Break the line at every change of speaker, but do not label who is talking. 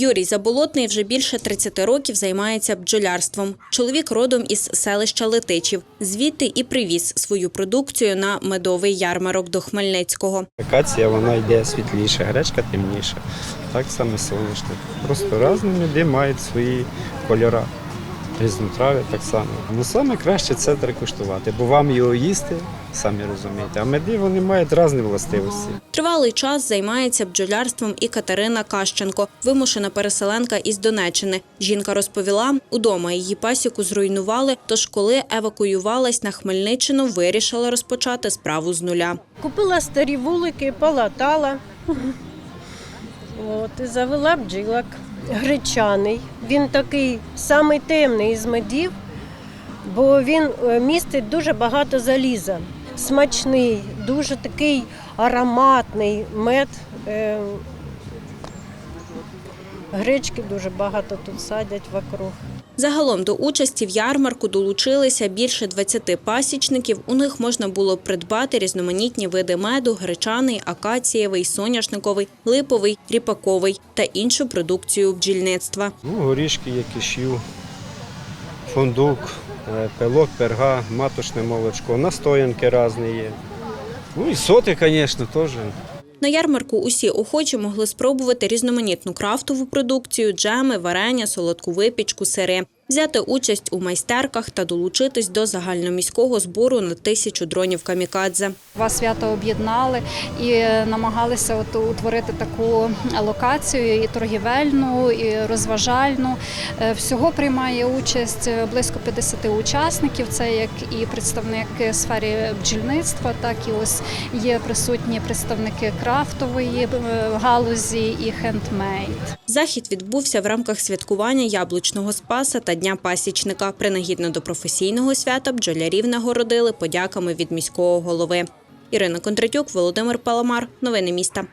Юрій Заболотний вже більше 30 років займається бджолярством. Чоловік родом із селища Летичів. Звідти і привіз свою продукцію на медовий ярмарок до Хмельницького.
Акація вона йде світліша, гречка темніша. Так само сонячна. Просто різні люди мають свої кольори. Різнотрав'я так само. Ну саме краще це треба куштувати, бо вам його їсти, самі розумієте. А меди вони мають різні властивості.
Тривалий час займається бджолярством і Катерина Кащенко, вимушена переселенка із Донеччини. Жінка розповіла, удома її пасіку зруйнували, тож коли евакуювалась на Хмельниччину, вирішила розпочати справу з нуля.
Купила старі вулики, полатала. От, і завела бджілок. Гречаний. Він такий самий темний із медів, бо він е, містить дуже багато заліза. Смачний, дуже такий ароматний мед. Гречки дуже багато тут садять вокруг.
Загалом до участі в ярмарку долучилися більше 20 пасічників. У них можна було придбати різноманітні види меду, гречаний, акацієвий, соняшниковий, липовий, ріпаковий та іншу продукцію бджільництва.
Ну, горішки, є кишю, фундук, е, пилок, перга, маточне молочко, настоянки різні є. Ну і соти, звісно, теж.
На ярмарку усі охочі могли спробувати різноманітну крафтову продукцію, джеми, варення, солодку випічку, сири, взяти участь у майстерках та долучитись до загальноміського збору на тисячу дронів камікадзе.
Два свята об'єднали і намагалися от утворити таку локацію і торгівельну, і розважальну. Е, Всього приймає участь близько 50 учасників. Це як і представники сфери бджільництва, так і ось є присутні представники крафтової е, галузі і хендмейд.
Захід відбувся в рамках святкування яблучного спаса та Дня пасічника. Принагідно до професійного свята бджолярів нагородили подяками від міського голови. Ірина Кондратюк, Володимир Паламар. Новини міста.